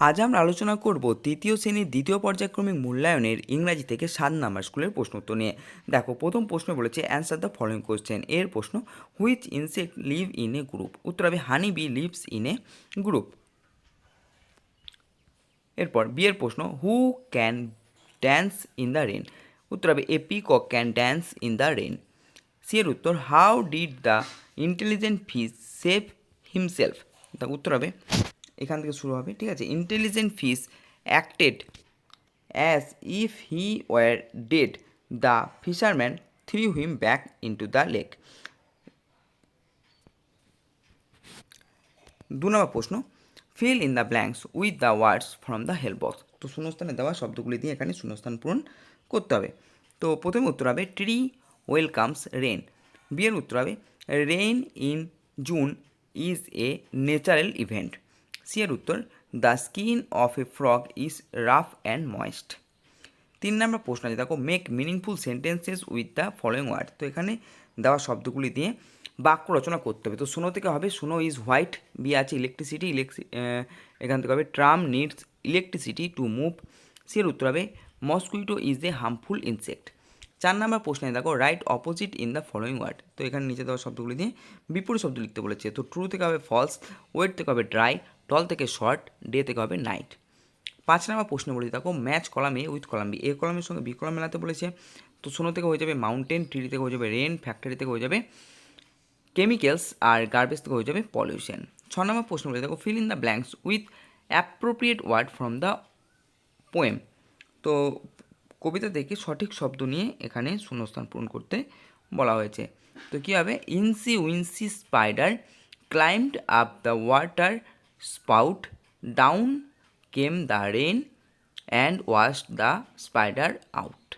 আজ আমরা আলোচনা করব তৃতীয় শ্রেণির দ্বিতীয় পর্যায়ক্রমিক মূল্যায়নের ইংরাজি থেকে সাত নাম্বার স্কুলের প্রশ্ন উত্তর নিয়ে। দেখো, প্রথম প্রশ্ন বলেছে অ্যান্সার দ্য ফলোয়িং কোশ্চেন এর প্রশ্ন which insect live in a group উত্তর হবে honey bee lives in a group এরপর বিয়ের প্রশ্ন who can dance in the rain উত্তর হবে a peacock can dance in the rain C এর উত্তর how did the intelligent fish save himself উত্তর হবে এখান থেকে শুরু হবে, ঠিক আছে? Intelligent fish acted as if he were dead the fisherman threw him back into the lake দু নম্বর প্রশ্ন fill in the blanks with the words from the help box তো শূন্যস্থানে দেওয়া শব্দগুলি দিয়ে এখানে শূন্যস্থান পূরণ করতে হবে। তো প্রথমে উত্তর হবে ট্রি ওয়েলকামস রেন বিয়ের উত্তর হবে rain in June is a natural event C এর উত্তর the skin of a frog is rough and moist তিন নম্বর প্রশ্ন আছে, দেখো make meaningful sentences with the following word তো এখানে দেওয়া শব্দগুলি দিয়ে বাক্য রচনা করতে হবে। তো শুনো থেকে হবে শুনো ইজ হোয়াইট বি আছে ইলেকট্রিসিটি ইলেকট্রি এখান থেকে হবে tram needs electricity to move C এর উত্তর হবে mosquito is a harmful insect চার নম্বর প্রশ্নে দেখো write opposite in the following word তো এখানে নিচে দেওয়া শব্দগুলি দিয়ে বিপরীত শব্দ লিখতে বলেছে। তো ট্রু থেকে হবে ফলস ওয়েট থেকে হবে ড্রাই টল থেকে শর্ট, ডে থেকে হবে নাইট। পাঁচ নম্বর প্রশ্ন বলেছে দেখো, match column A with column B. A কলামের সঙ্গে বি কলাম মেলাতে বলেছে, তো শূন্য থেকে হয়ে যাবে মাউন্টেন ট্রি থেকে হয়ে যাবে রেন, ফ্যাক্টরি থেকে হয়ে যাবে কেমিক্যালস আর গার্বেজ থেকে হয়ে যাবে পলিউশন। ছ নম্বর প্রশ্ন বলে, দেখো fill in the blanks with appropriate word from the poem তো কবিতা থেকে সঠিক শব্দ নিয়ে এখানে শূন্যস্থান পূরণ করতে বলা হয়েছে। তো কী হবে? Incy wincy spider climbed up the water spout, down came the rain and washed the spider out.